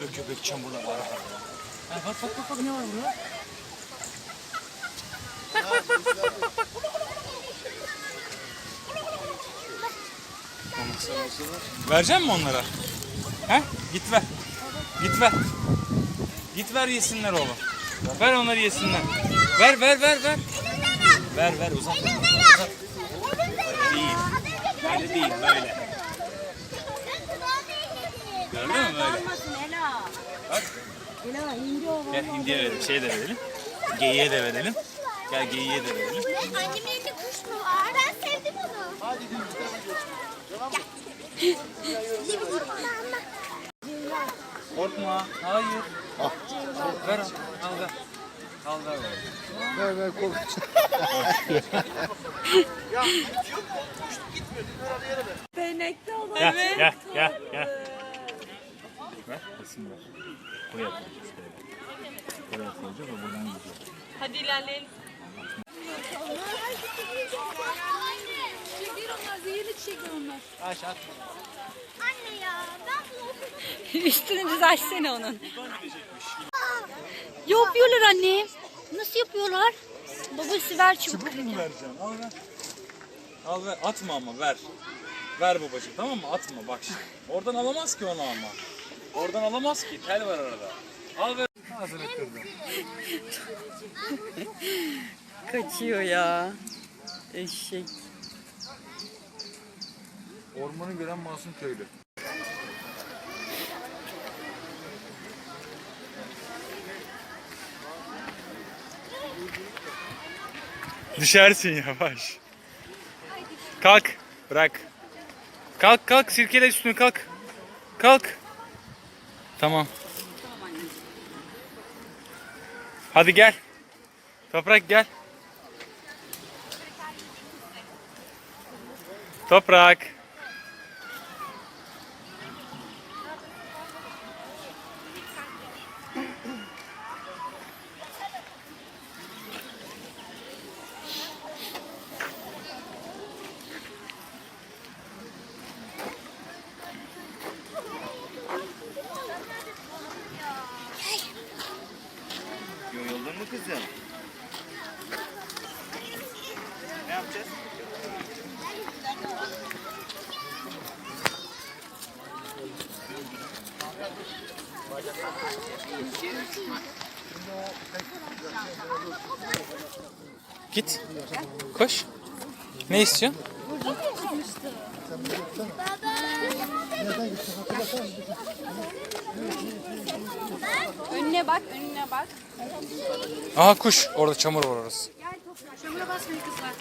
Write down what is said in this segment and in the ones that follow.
Böyle köpek çamurlar var. Ha, bak bak bak bak ne var burada? Vereceğim mi onlara? He? Git ver. Git ver. Git ver yesinler oğlum. Ver onları yesinler. Ver ver ver ver. Ver ver uzat. uzat. Değil. Böyle değil böyle. Gördün mü böyle? Gel hindiye verelim. Şey de verelim. Geyiğe de verelim. Gel geyiğe de verelim. Annemin elinde kuş mu var? Ben sevdim onu. Hadi Korkma. Hayır. Al. Ver al. Al ver. Al ver. Ver ver kork. Benekli olan. Gel gel gel gel. Ver. Resim ver. Buraya koyacağız. Buraya. Buraya koyacağız o buradan gidiyor. Hadi ilerleyelim. Anne ya ben bunu. Üstünü düz açsana onun. Yapıyorlar anne. Nasıl yapıyorlar? Babası ver çubuk. Bunu vereceğim. Al ver. Al ver. Atma ama ver. Ver babacığım tamam mı? Atma bak şimdi. Oradan alamaz ki onu ama. Oradan alamaz ki. Tel var arada. Al ver. Ağzını kırdım. Kaçıyor ya. Eşek. Ormanı gören masum köylü. Düşersin yavaş. Kalk. Bırak. Kalk kalk sirkele üstünü kalk. Kalk. Tamam. Hadi gel. Toprak gel. Toprak. Yoruldun mu kızım? Ne yapacağız? Git. Koş. Ne istiyorsun? Önüne bak, önüne bak. Aha kuş. Orada çamur var orası. Çamura basmayın kızlar.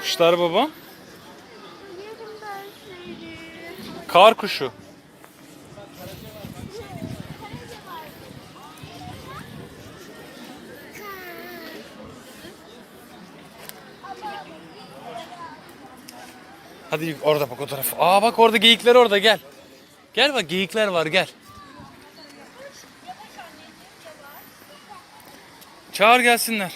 Kuşlar babam. Yerim ben seni. Kar kuşu. Hadi orada bak o tarafa. Aa bak orada geyikler orada gel. Gel bak geyikler var gel. Çağır gelsinler.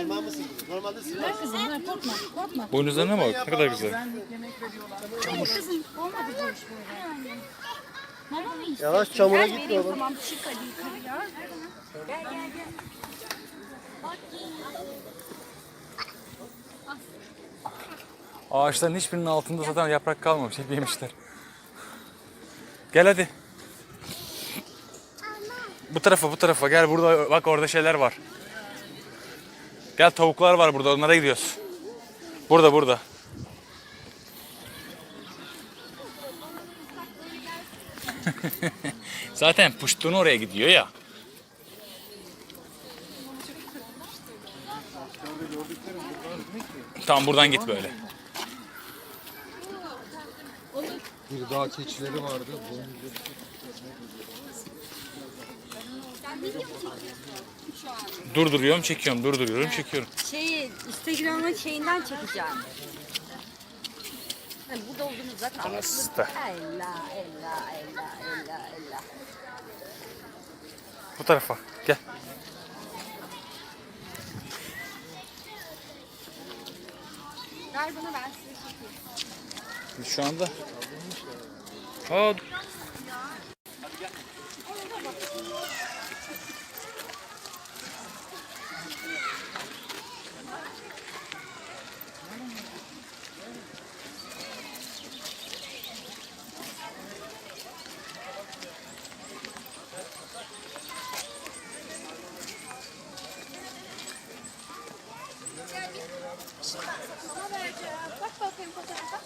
Bak parmağımı sırladı. Normalde sırlar. Kızım ver, korkma, korkma. Boynuzlarına bak ne kadar güzel. Kızım, olmadı bu iş böyle. Mama mı istiyorsun? Yavaş çamura Ver gitme oğlum. Tamam, çık hadi yukarı ya. Gel, gel, gel. Ağaçların hiçbirinin altında zaten yaprak kalmamış. Hep yemişler. Gel hadi. Bu tarafa bu tarafa gel burada bak orada şeyler var. Gel tavuklar var burada onlara gidiyoruz. Burada burada. Zaten puştuğunu oraya gidiyor ya. Tamam buradan git böyle. Bir dağ keçileri vardı. Durduruyorum, çekiyorum, durduruyorum, çekiyorum. Şeyi Instagram'ın şeyinden çekeceğim. Yani burada olduğunu zaten anlatılır. Ella, ella, ella, ella, ella. Bu tarafa gel. Ver bana ben size çekeyim. Şu anda. Aa, Bak bakayım fotoğrafa.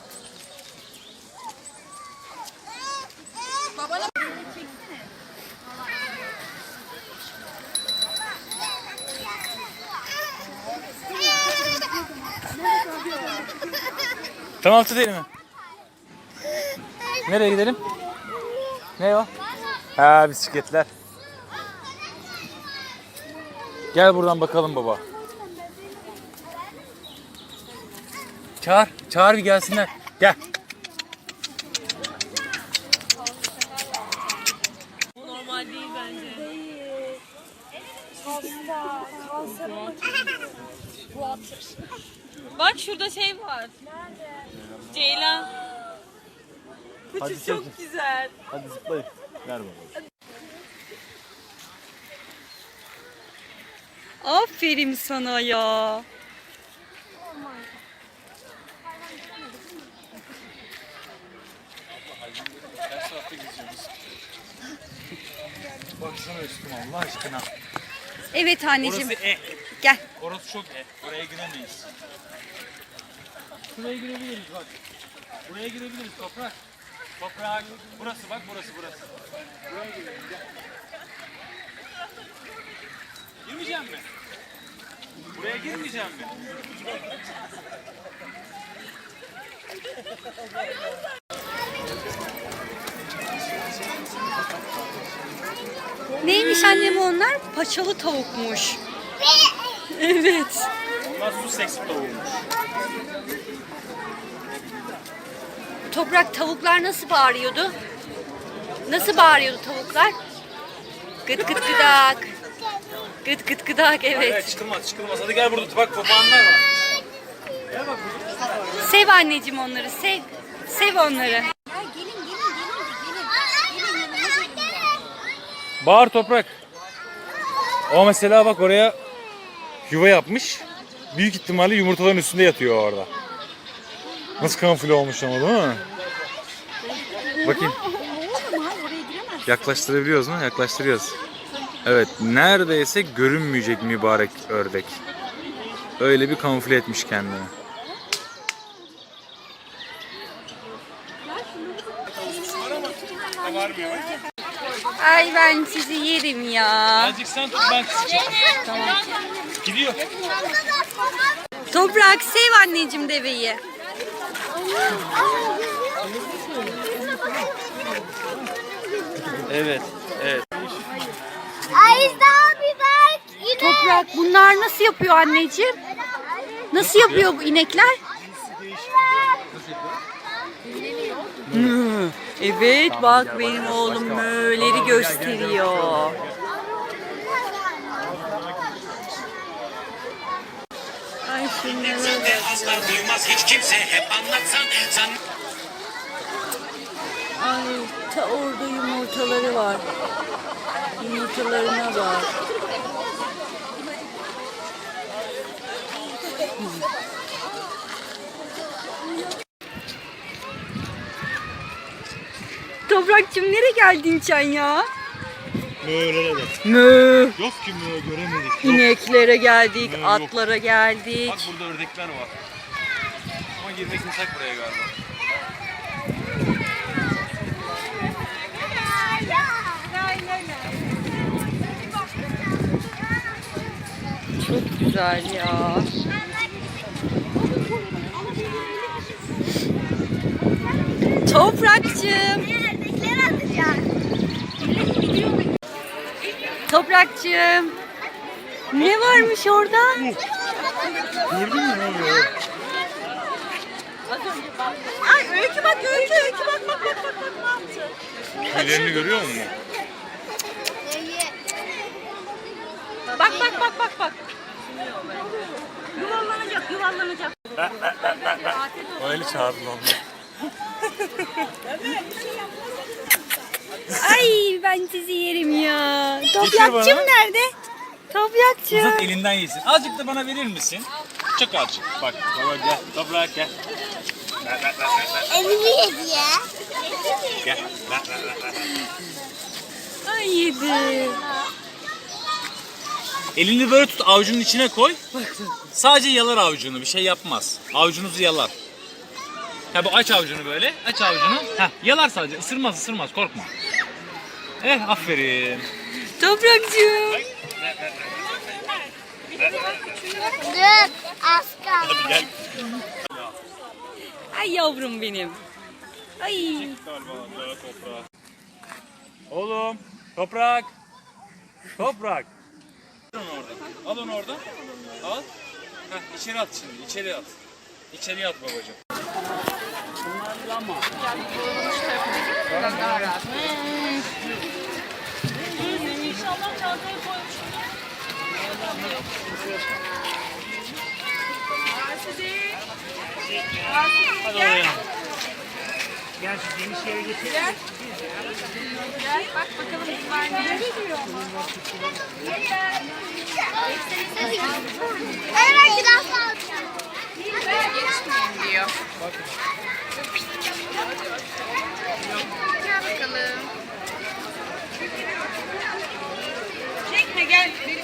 tamam tut elimi. Nereye gidelim? Ne o? Ha bisikletler. Gel buradan bakalım baba. Çağır, çağır bir gelsinler. Gel. Bak şurada şey var. Ceylan. Hadi Çok güzel. Hadi zıplayın. Ver baba. Aferin sana ya. Üstüme Allah aşkına. Evet anneciğim. Orası E. Gel. Orası çok E. Oraya giremeyiz. Şuraya girebiliriz bak. Buraya girebiliriz toprak. Toprak. Burası bak burası burası. Buraya girelim gel. Girmeyeceğim mi? Buraya girmeyeceğim mi? Neymiş annem onlar? Paçalı tavukmuş. evet. Bunlar su seksi tavuğumuş. Toprak tavuklar nasıl bağırıyordu? Nasıl bağırıyordu tavuklar? Gıt gıt gıdak. Gıt gıt gıdak Evet. evet. çıkılmaz çıkılmaz. Hadi gel burada bak papağanlar var. Sev anneciğim onları sev. Sev onları. Bağır toprak. O mesela bak oraya yuva yapmış. Büyük ihtimalle yumurtaların üstünde yatıyor orada. Nasıl kamufle olmuş ama değil mi? Bakayım. Yaklaştırabiliyoruz mu? Yaklaştırıyoruz. Evet, neredeyse görünmeyecek mübarek ördek. Öyle bir kamufle etmiş kendini. Ay ben sizi yerim ya. Azıcık sen tut ben Tamam. Gidiyor. Toprak sev anneciğim deveyi. Evet, evet. Ayşe abi bak. Yine. Toprak bunlar nasıl yapıyor anneciğim? Nasıl yapıyor bu inekler? Mü. Evet bak benim oğlum möğleri gösteriyor. Ay şunları. Asla duymaz hiç kimse hep anlatsan sen Ay ta orada yumurtaları var. Yumurtalarına bak. Toprakçım nereye geldin sen ya? Böyle de. Mö. Yok ki mi göremedik. İneklere geldik, Mö, yok. atlara geldik. Bak burada ördekler var. Ama girmek yasak buraya galiba. Çok güzel ya. Toprakçım. Toprakçım. Ne varmış orada? Gördün mü ne oluyor? Ay öykü bak öykü öykü bak bak bak bak bak ne yaptı? Tüylerini görüyor musun? Bak bak bak bak bak. Yuvarlanacak yuvarlanacak. Öyle çağırdın onu. Ay ben sizi yerim ya. Toprakçım bana. nerede? Toprakçım. Uzat elinden yesin. Azıcık da bana verir misin? Çok azıcık. Bak baba gel. Toprak gel. Ver, ver, ver, ver, ver. Elimi yedi ya. Gel. Ver, ver, ver, ver. Ay yedi. Elini böyle tut avucunun içine koy. Sadece yalar avucunu bir şey yapmaz. Avucunuzu yalar. Ha bu aç avucunu böyle. Aç avucunu. Ha yalar sadece. Isırmaz ısırmaz korkma. Eh aferin. Toprakçım. Dur. Gel. Ay yavrum benim. Ay. Oğlum toprak. Toprak. Al onu oradan. Al onu oradan. Al. Heh, içeri at şimdi. içeri at. İçeriye at babacığım. İnşallah Hadi oraya. Evet biraz kaldı. diyor. Çekme gel. Melis gel.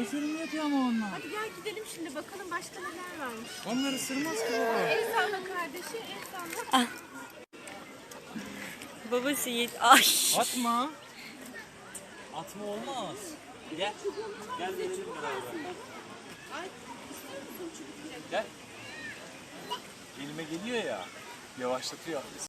Eserim yatıyor ama onlar. Hadi gel gidelim şimdi bakalım başka neler varmış. Onlar ısırmaz ki baba. El salla kardeşi, el salla. Babası yedi. Ay. Atma. Atma olmaz. Gel. Gel verelim beraber. Gel. Elime geliyor ya. Yavaşlatıyor.